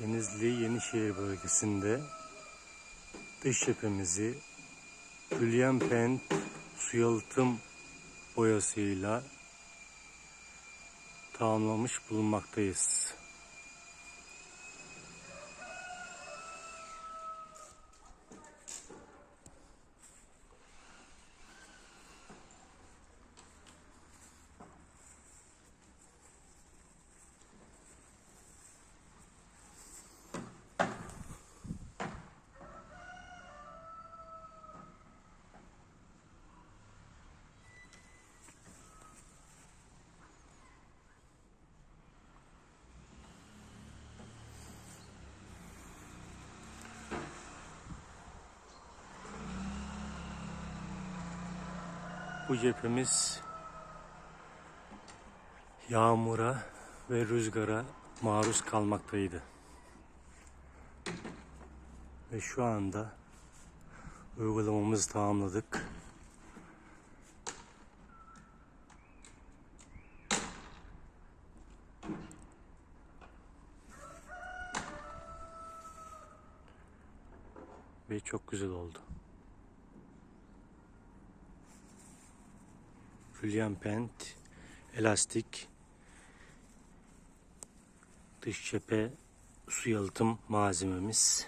Denizli Yenişehir bölgesinde dış cephemizi Hülyen Pent su yalıtım boyasıyla tamamlamış bulunmaktayız. Bu cephemiz yağmura ve rüzgara maruz kalmaktaydı. Ve şu anda uygulamamızı tamamladık. Ve çok güzel oldu. Julian Pent, elastik, dış cephe su yalıtım malzememiz.